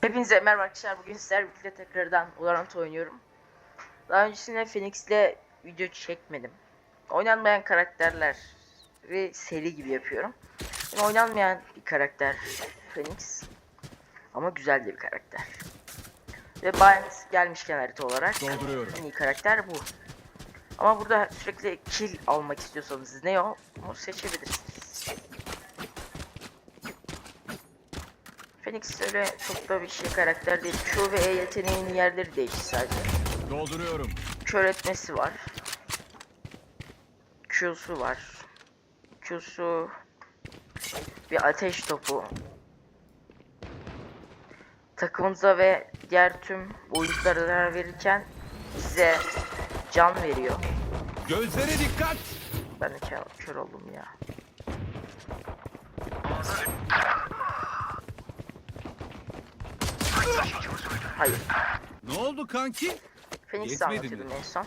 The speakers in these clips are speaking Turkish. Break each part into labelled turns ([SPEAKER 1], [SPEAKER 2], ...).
[SPEAKER 1] Hepinize merhaba arkadaşlar. Bugün sizlerle birlikte tekrardan Valorant oynuyorum. Daha öncesinde Phoenix'le video çekmedim. Oynanmayan karakterler ve seri gibi yapıyorum. Yani oynanmayan bir karakter Phoenix. Ama güzel de bir karakter. Ve Bind gelmişken harita olarak en iyi karakter bu. Ama burada sürekli kill almak istiyorsanız ne o? Onu seçebilirsiniz. Phoenix öyle çok da bir şey karakter değil. Q ve E yeteneğinin yerleri değişti sadece.
[SPEAKER 2] Dolduruyorum.
[SPEAKER 1] Kör etmesi var. Q'su var. Q'su bir ateş topu. Takımınıza ve diğer tüm oyunculara zarar verirken size can veriyor.
[SPEAKER 2] Gözlere dikkat.
[SPEAKER 1] Ben de kör, kör oldum ya. Hayır.
[SPEAKER 2] Ne oldu kanki? Yetmedi
[SPEAKER 1] anlatıyordum
[SPEAKER 2] mi?
[SPEAKER 1] en son.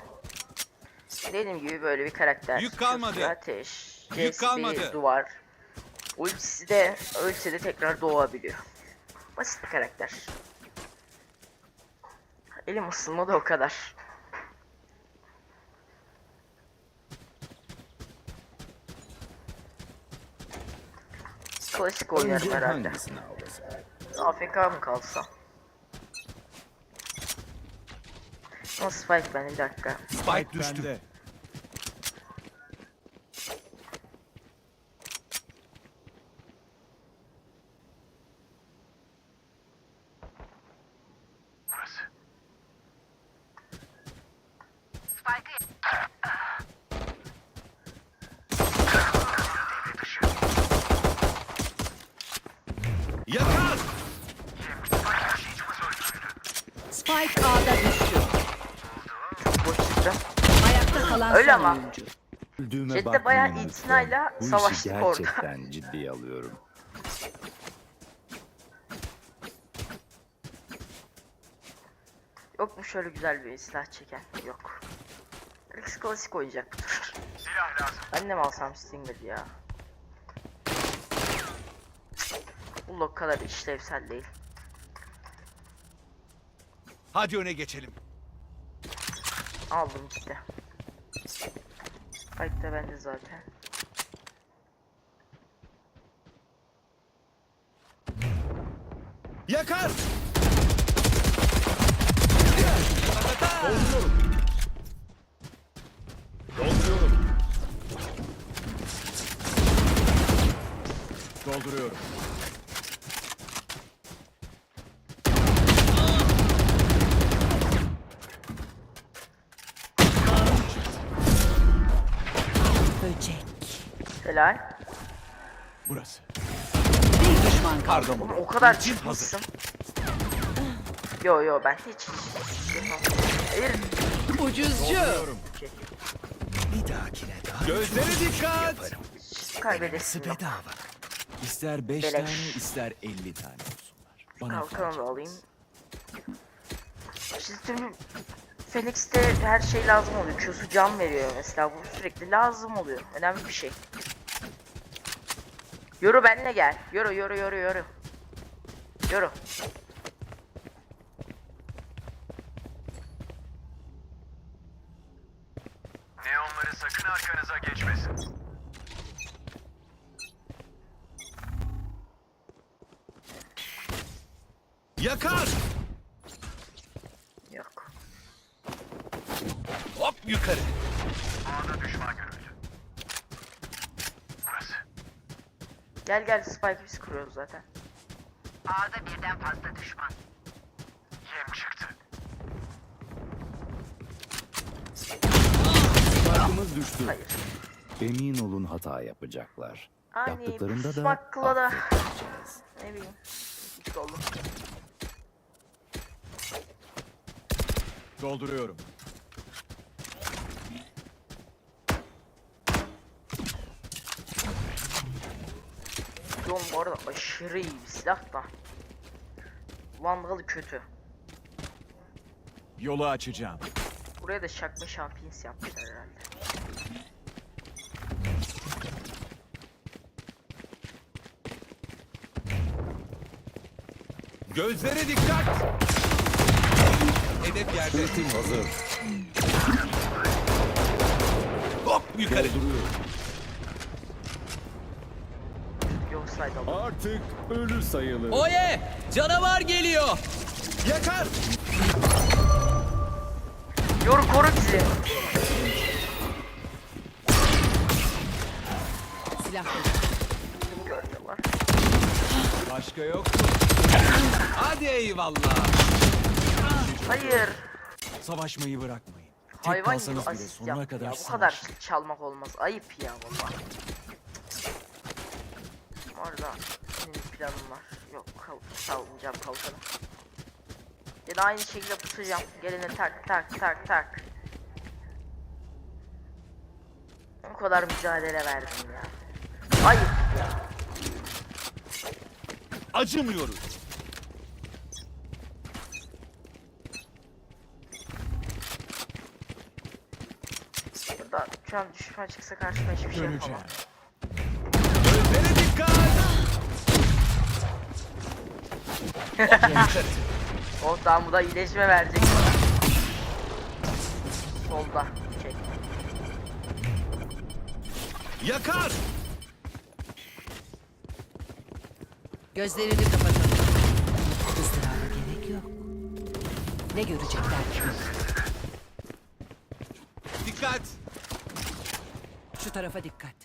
[SPEAKER 1] Dediğim gibi böyle bir karakter.
[SPEAKER 2] Yük kalmadı.
[SPEAKER 1] Ateş.
[SPEAKER 2] Yük kalmadı.
[SPEAKER 1] duvar. Ultisi de ölse de tekrar doğabiliyor. Basit bir karakter. Elim ısınmadı o kadar. Klasik oynarım herhalde. AFK mı kalsam? Ama Spike bende bir dakika.
[SPEAKER 2] Spike düştü. Yakar.
[SPEAKER 3] Spike A'da düştü.
[SPEAKER 1] Boş çıktı.
[SPEAKER 3] Son
[SPEAKER 1] ama. Jet'te bayağı itinayla.
[SPEAKER 4] Bu işi
[SPEAKER 1] savaştık orada.
[SPEAKER 4] gerçekten ciddiye alıyorum.
[SPEAKER 1] Yok mu şöyle güzel bir silah çeken? Yok. Rex klasik oynayacak bu tur. Ben de mi alsam Stinger ya? Bu o kadar işlevsel değil.
[SPEAKER 2] Hadi öne geçelim.
[SPEAKER 1] Aldım işte. Spike de bende zaten.
[SPEAKER 2] Yakar. Dolduruyorum. Dolduruyorum. Dolduruyorum.
[SPEAKER 1] Helal.
[SPEAKER 2] Burası.
[SPEAKER 3] Bir düşman kaldı.
[SPEAKER 1] Oğlum o kadar çıkmışsın. Yo yo ben hiç. Hayır.
[SPEAKER 3] Ucuzcu.
[SPEAKER 5] Bir dahakine daha
[SPEAKER 2] Gözlere dikkat.
[SPEAKER 1] kaybedersin.
[SPEAKER 5] bedava.
[SPEAKER 2] İster 5
[SPEAKER 1] Beleş.
[SPEAKER 2] tane ister 50 tane olsunlar. Bana
[SPEAKER 1] Kalkanı da alayım. Şimdi Felix'te her şey lazım oluyor. Q'su can veriyor mesela. Bu sürekli lazım oluyor. Önemli bir şey. Yoru benimle gel. Yoru yoru yoru yoru. Yoru.
[SPEAKER 6] Neonları sakın arkanıza geçmesin.
[SPEAKER 2] Yakar.
[SPEAKER 1] Yok.
[SPEAKER 2] Hop yukarı.
[SPEAKER 6] A'da düşman görüldü. Burası.
[SPEAKER 1] Gel gel Spike biz kuruyoruz zaten.
[SPEAKER 6] A'da birden fazla düşman. Yem çıktı.
[SPEAKER 4] Farkımız düştü.
[SPEAKER 1] Hayır.
[SPEAKER 4] Emin olun hata yapacaklar.
[SPEAKER 1] Hani
[SPEAKER 4] Yaptıklarında da
[SPEAKER 1] pusmakla da ne bileyim. Oldu.
[SPEAKER 2] Dolduruyorum.
[SPEAKER 1] Bu arada aşırı iyi bir silah da. Vandal kötü.
[SPEAKER 2] Yolu açacağım.
[SPEAKER 1] Buraya da şakma şampiyons yapmışlar herhalde.
[SPEAKER 2] Gözlere dikkat. Hedef yerde.
[SPEAKER 4] Ultim hazır.
[SPEAKER 2] Hop yukarı.
[SPEAKER 4] Dolduruyorum.
[SPEAKER 1] Yok saydım.
[SPEAKER 4] Artık ölü sayılır.
[SPEAKER 2] Oye! Canavar geliyor. Yakar.
[SPEAKER 1] Yoru koru bizi.
[SPEAKER 3] Silah
[SPEAKER 1] görüyorlar?
[SPEAKER 2] Başka yok mu? Hadi eyvallah.
[SPEAKER 1] Hayır.
[SPEAKER 2] Savaşmayı bırakmayın. Tek
[SPEAKER 1] Hayvan gibi
[SPEAKER 2] kalsanız bile
[SPEAKER 1] asist
[SPEAKER 2] sonuna
[SPEAKER 1] yaptı
[SPEAKER 2] kadar
[SPEAKER 1] ya. Bu kadar
[SPEAKER 2] savaşın.
[SPEAKER 1] çalmak olmaz. Ayıp ya valla. Orada senin planın var. Yok kal savunacağım kalkanı. Ya da aynı şekilde pusacağım. Gelene tak tak tak tak. O kadar mücadele verdim ya. Ayıp ya.
[SPEAKER 2] Acımıyoruz.
[SPEAKER 1] Burada şu an düşman çıksa karşıma hiçbir şey yapamam.
[SPEAKER 2] Gözlere dikkat.
[SPEAKER 1] Oh tamam bu da iyileşme verecek bana. Solda. Çek.
[SPEAKER 2] Yakar.
[SPEAKER 3] Gözlerini kapatalım. Izdıraba gerek yok. Ne görecekler ki?
[SPEAKER 2] Dikkat.
[SPEAKER 3] Şu tarafa dikkat.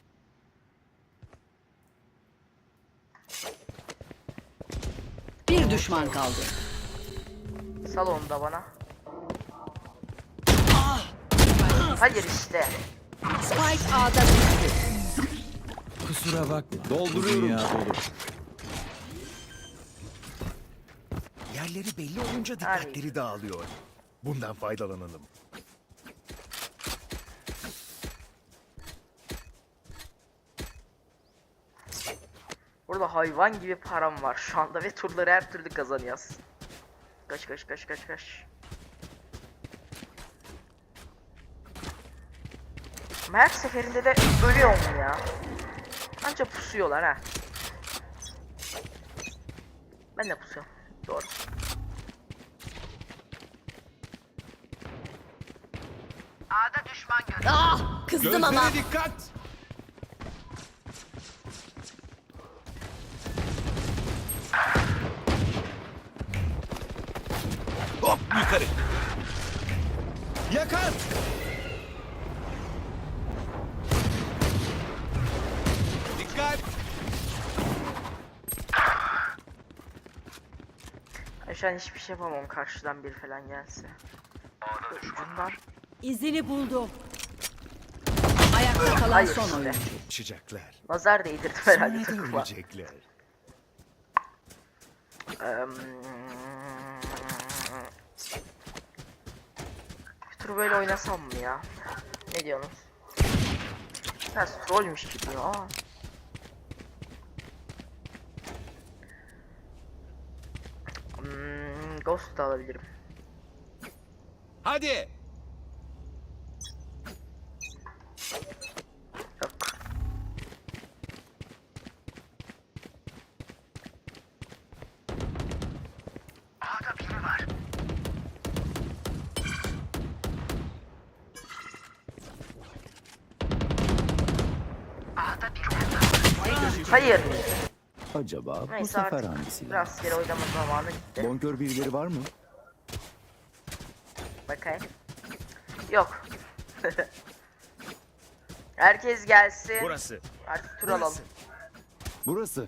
[SPEAKER 3] Bir düşman kaldı.
[SPEAKER 1] Sal onu da bana. Hayır işte.
[SPEAKER 3] Spike A'da düştü.
[SPEAKER 2] Kusura bakma.
[SPEAKER 4] Dolduruyorum.
[SPEAKER 2] Dünya dolu.
[SPEAKER 5] Yerleri belli olunca dikkatleri dağılıyor. Bundan faydalanalım.
[SPEAKER 1] Burada hayvan gibi param var şu anda ve turları her türlü kazanıyoruz. Kaç kaç kaç kaç kaç. Ama her seferinde de ölüyorum ya. Anca pusuyorlar ha. Ben de pusuyorum. Doğru.
[SPEAKER 6] A'da düşman görüldü.
[SPEAKER 3] Ah! Kızdım
[SPEAKER 2] Gözlere
[SPEAKER 3] ama.
[SPEAKER 2] dikkat. Yakar. Dikkat.
[SPEAKER 1] Ben şu an hiçbir şey yapamam karşıdan bir falan gelse. Ucundan.
[SPEAKER 3] İzini buldum. Ayakta kalan
[SPEAKER 1] Hayır
[SPEAKER 3] son
[SPEAKER 1] işte.
[SPEAKER 3] oyuncu.
[SPEAKER 5] Yaşayacaklar.
[SPEAKER 1] Nazar değdirdim herhalde takıma.
[SPEAKER 5] ölecekler.
[SPEAKER 1] Eee, tur böyle oynasam mı ya? Ne diyorsunuz? Biraz trollmüş gibi ya. Hmm, Ghost da alabilirim.
[SPEAKER 2] Hadi.
[SPEAKER 4] Acaba bu
[SPEAKER 1] Neyse
[SPEAKER 4] sefer
[SPEAKER 1] artık
[SPEAKER 4] hangisiyle?
[SPEAKER 1] rastgele oynama zamanı gitti.
[SPEAKER 4] Bonkör birileri var mı?
[SPEAKER 1] Bakayım. Yok. Herkes gelsin.
[SPEAKER 2] Burası.
[SPEAKER 1] Artık tur alalım.
[SPEAKER 4] Burası.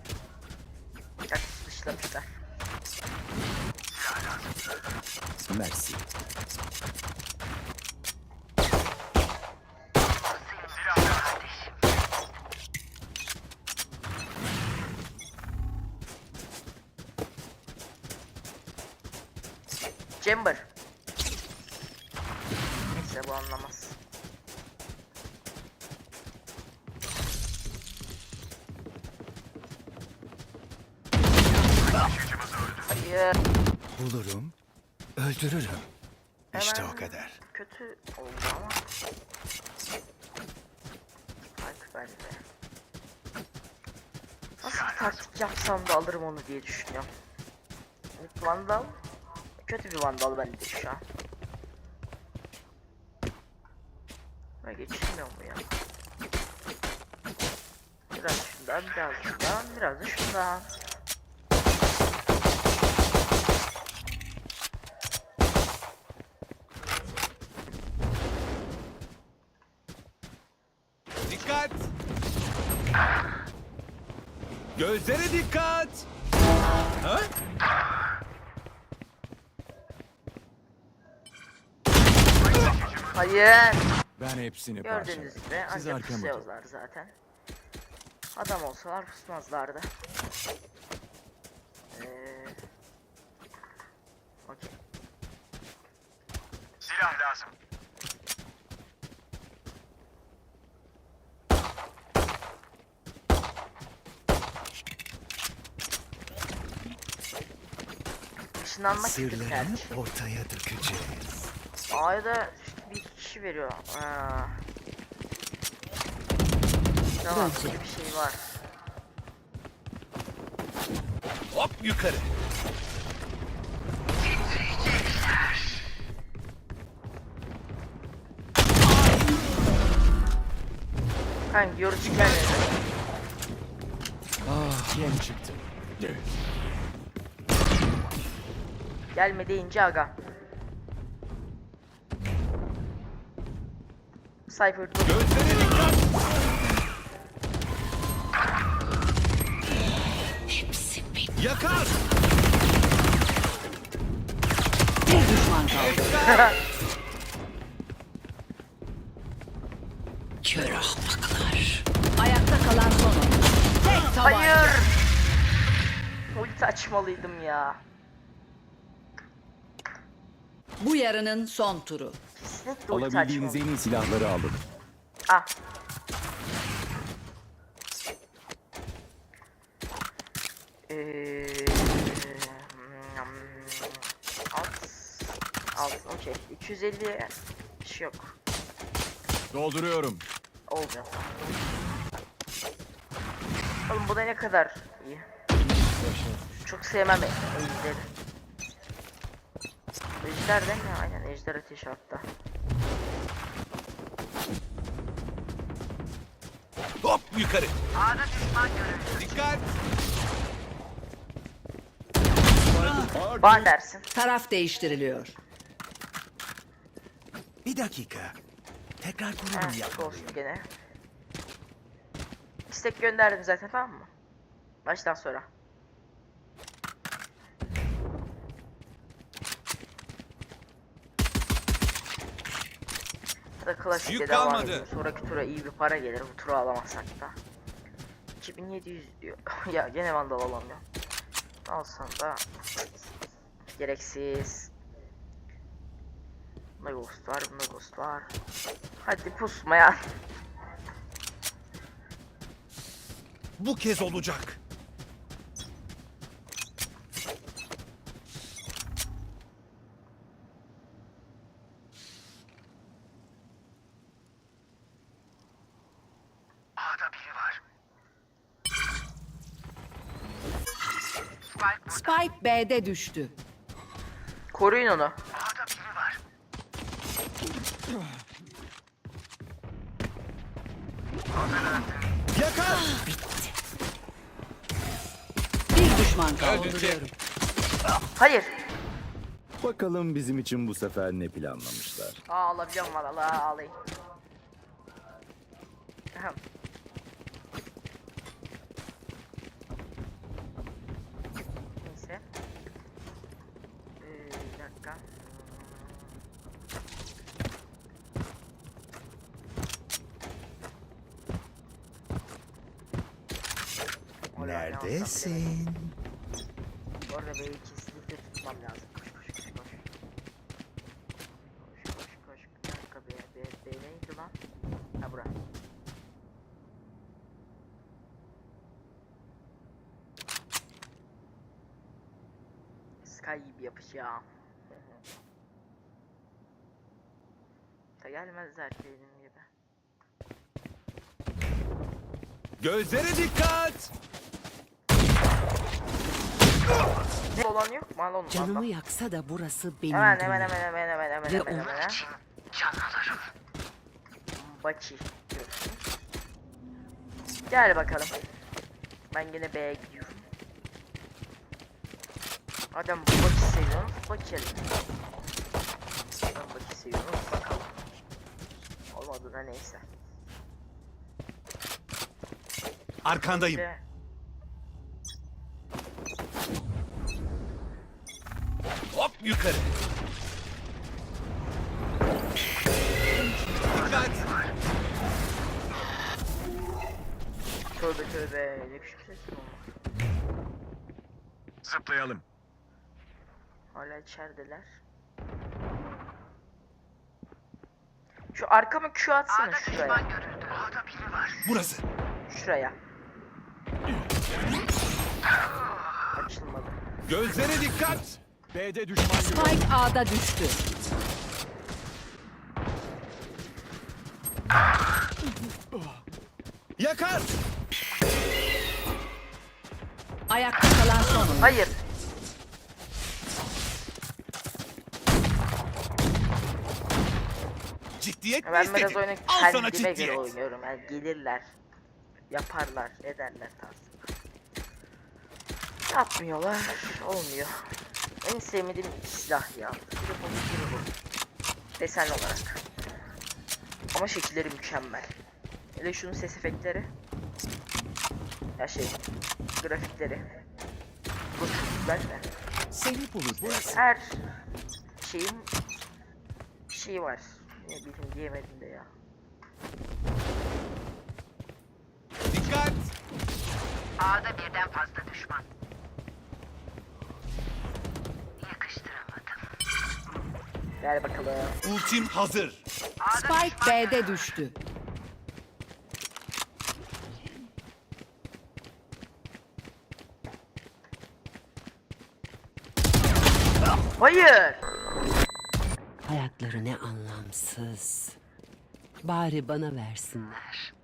[SPEAKER 1] Bak dışlamışlar.
[SPEAKER 4] Mersi.
[SPEAKER 1] Chamber. Neyse bu anlamaz. Hayır.
[SPEAKER 5] Bulurum, öldürürüm. İşte
[SPEAKER 1] Hemen
[SPEAKER 5] o kadar.
[SPEAKER 1] Kötü oldu ama. Fark bende. Nasıl bir taktik yapsam da alırım onu diye düşünüyorum. Vandal. Kötü bir vandal bende şu an. Ben geçilmiyor mu ya? Biraz şundan, biraz şundan, biraz da şundan.
[SPEAKER 2] Dikkat. Gözlere dikkat. Ha?
[SPEAKER 1] Hayır.
[SPEAKER 4] Ben hepsini
[SPEAKER 1] Gördüğünüz gibi
[SPEAKER 4] Siz
[SPEAKER 1] ancak
[SPEAKER 4] arkama
[SPEAKER 1] pusuyorlar zaten. Adam olsalar pusmazlardı. Eee... Okey.
[SPEAKER 6] Silah lazım.
[SPEAKER 1] Işınlanmak gibi
[SPEAKER 5] Sırlarını ortaya dökeceğiz.
[SPEAKER 1] A'ya da kişi veriyor. Aa. Tamam
[SPEAKER 3] Bence.
[SPEAKER 1] bir şey var.
[SPEAKER 2] Hop yukarı.
[SPEAKER 1] Kanka yorucu gelmedi.
[SPEAKER 4] Ah, yem çıktı.
[SPEAKER 1] Gelme deyince aga. Cypher dur.
[SPEAKER 2] Yakar.
[SPEAKER 3] Bir düşman kaldı. Kör ahmaklar. Ayakta kalan son. Tek tabanca.
[SPEAKER 1] Hayır. Ulti açmalıydım ya.
[SPEAKER 3] Bu yarının son turu.
[SPEAKER 1] Kesinlikle ulti
[SPEAKER 4] Alabildiğiniz en
[SPEAKER 1] açmalıydım.
[SPEAKER 4] iyi silahları alın.
[SPEAKER 1] Ah. Eee, hmm, alt, alt, okey. 250 bir şey yok.
[SPEAKER 4] Dolduruyorum.
[SPEAKER 1] Olmuyor. Oğlum bu da ne kadar iyi. Çok sevmem ejderi. Ejder değil mi? Aynen ejder ateşi hatta.
[SPEAKER 2] Hop yukarı.
[SPEAKER 6] A'da düşman görüldü.
[SPEAKER 2] Dikkat.
[SPEAKER 1] Ban dersin.
[SPEAKER 3] Taraf değiştiriliyor.
[SPEAKER 5] Bir dakika. Tekrar
[SPEAKER 1] Ha,
[SPEAKER 5] kurulum
[SPEAKER 1] olsun
[SPEAKER 5] yapmalıyım.
[SPEAKER 1] gene. İstek gönderdim zaten tamam mı? Baştan sonra. Da klasik
[SPEAKER 2] Yük
[SPEAKER 1] de devam edeyim. Sonraki tura iyi bir para gelir bu turu alamazsak da. 2700 diyor. ya gene vandal alamıyorum. Alsam da gereksiz. Bunda ghost var, bunda ghost var. Hadi pusmayan.
[SPEAKER 2] Bu kez olacak.
[SPEAKER 6] Spike
[SPEAKER 3] B'de düştü.
[SPEAKER 1] Koruyun onu.
[SPEAKER 6] A'da biri var.
[SPEAKER 2] Yakar.
[SPEAKER 3] Bir düşman kaldı.
[SPEAKER 1] Hayır.
[SPEAKER 4] Bakalım bizim için bu sefer ne planlamışlar.
[SPEAKER 1] Alabiliyorum valla alayım. Ahem. Neyse. Ee, bir dakika. Hmm. Oraya ne alsam bilemedim.
[SPEAKER 5] Neredesin?
[SPEAKER 1] Bu arada B'yi kesinlikle tutmam lazım. Koş koş koş koş. Koş koş koş. Bir dakika B, B, B neydi lan? Ha bura. Sky gibi yapış ya. Ta gelmezler benim gibi.
[SPEAKER 2] Gözlere dikkat.
[SPEAKER 1] Olan yok mu? Al onu.
[SPEAKER 3] Canımı
[SPEAKER 1] al,
[SPEAKER 3] yaksa da burası benim
[SPEAKER 1] Hemen hemen hemen hemen hemen hemen
[SPEAKER 3] Ve
[SPEAKER 1] hemen hemen.
[SPEAKER 6] Can alırım.
[SPEAKER 1] Diyorsun. Gel bakalım. Ben yine B'ye gidiyorum. Adam Baçi seviyorum. Alayım. Ben Baçi seviyorum. Bakalım. Olmadı da neyse.
[SPEAKER 2] Arkandayım.
[SPEAKER 1] Ve
[SPEAKER 2] Hop yukarı. Dikkat.
[SPEAKER 1] tövbe tövbe ne biçim sesin oldu.
[SPEAKER 5] Zıplayalım.
[SPEAKER 1] Hala içerideler. Şu arkama Q atsana şuraya.
[SPEAKER 6] düşman görüldü. A'da biri var.
[SPEAKER 2] Burası.
[SPEAKER 1] Şuraya. Açılmadı.
[SPEAKER 2] Gözlere dikkat.
[SPEAKER 5] B'de düşman görüldü.
[SPEAKER 3] Spike A'da düştü.
[SPEAKER 2] Yakar.
[SPEAKER 3] Ayakta kalan son oyuncu.
[SPEAKER 1] Hayır.
[SPEAKER 2] Ciddiyet mi
[SPEAKER 1] Ben biraz
[SPEAKER 2] istedin?
[SPEAKER 1] oyunu
[SPEAKER 2] Al sana
[SPEAKER 1] kendime göre
[SPEAKER 2] ciddiyet.
[SPEAKER 1] oynuyorum. Yani gelirler. Yaparlar, ederler tarzında. Yapmıyorlar. Olmuyor. En sevmediğim silah ya. Bu. Desen olarak. Ama şekilleri mükemmel. Hele şunun ses efektleri. Ya şey, grafikleri. Bu çok güzel de.
[SPEAKER 2] Seni bulur.
[SPEAKER 1] Her şeyin bir şeyi var. Ne bileyim diyemedim de ya.
[SPEAKER 2] Dikkat.
[SPEAKER 6] A'da birden fazla düşman.
[SPEAKER 1] Gel bakalım.
[SPEAKER 2] Ultim hazır.
[SPEAKER 3] Spike B'de düştü.
[SPEAKER 1] Hayır.
[SPEAKER 3] Hayatları ne anlamsız. Bari bana versinler.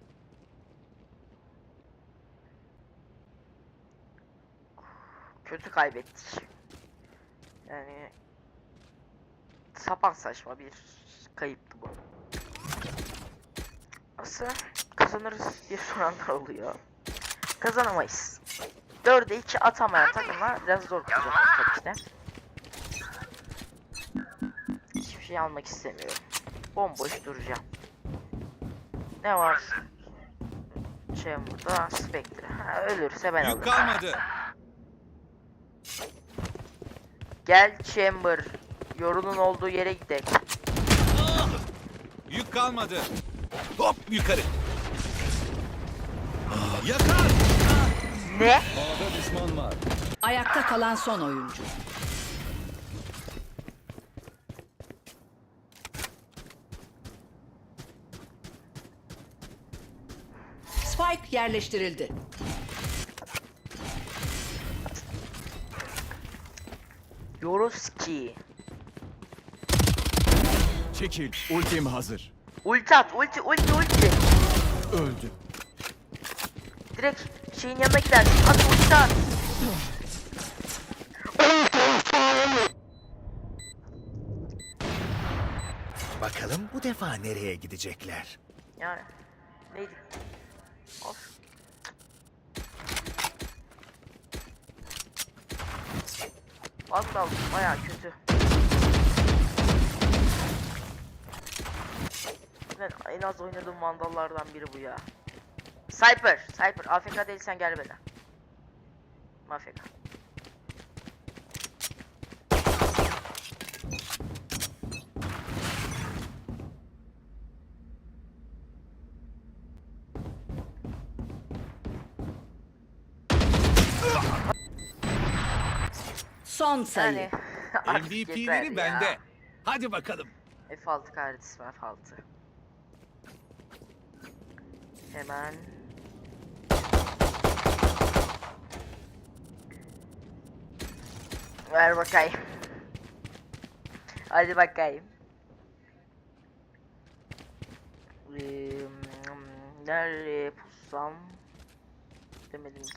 [SPEAKER 1] Kötü kaybettik. Yani sapan saçma bir kayıptı bu. Aslında kazanırız diye soranlar oluyor. Kazanamayız. 4'e 2 atamayan takımlar biraz zor kazanır tabii ki de. Hiçbir şey almak istemiyorum. Bomboş duracağım. Ne var? Şey burada Spectre. Ha, ölürse ben alırım.
[SPEAKER 2] Yük kalmadı.
[SPEAKER 1] Gel Chamber. Yorunun olduğu yere gidelim.
[SPEAKER 2] Yük kalmadı. Hop yukarı. Yakar.
[SPEAKER 1] Ne?
[SPEAKER 4] A'da düşman var.
[SPEAKER 3] Ayakta kalan son oyuncu. Spike yerleştirildi.
[SPEAKER 1] Yoruski.
[SPEAKER 5] Çekil. Ultim hazır.
[SPEAKER 1] Ulti at, ulti, ulti, ulti.
[SPEAKER 5] Öldü.
[SPEAKER 1] Direkt şeyin yanına gidersin. At ulti at.
[SPEAKER 5] Bakalım bu defa nereye gidecekler?
[SPEAKER 1] Yani neydi? Of. Vallahi baya kötü. Ben en az oynadığım mandallardan biri bu ya. Cyper, Cyper. AFK değilsen gel bana. AFK.
[SPEAKER 3] Son sayı.
[SPEAKER 1] Yani
[SPEAKER 2] MVP'leri bende. Hadi bakalım.
[SPEAKER 1] F6 kardeşim F6. Hemen. Ver bakayım. Hadi bakayım. Ee, nereye pussam? Demedim hiç.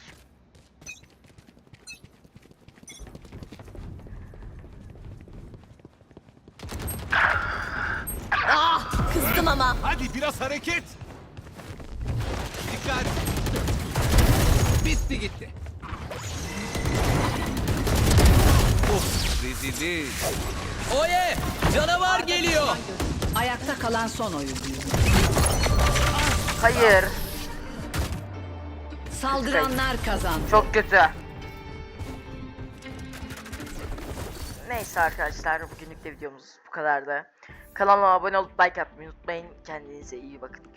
[SPEAKER 3] Ah, kızdım ama.
[SPEAKER 2] Hadi biraz hareket. Dikkat. Bitti gitti. Of rezillik.
[SPEAKER 7] Oye! Canavar geliyor.
[SPEAKER 3] Ayakta kalan son oyuncu.
[SPEAKER 1] Hayır.
[SPEAKER 3] Saldıranlar kazandı.
[SPEAKER 1] Çok kötü. Neyse arkadaşlar bugünlük de videomuz bu kadardı. Kanalıma abone olup like atmayı unutmayın. Kendinize iyi bakın.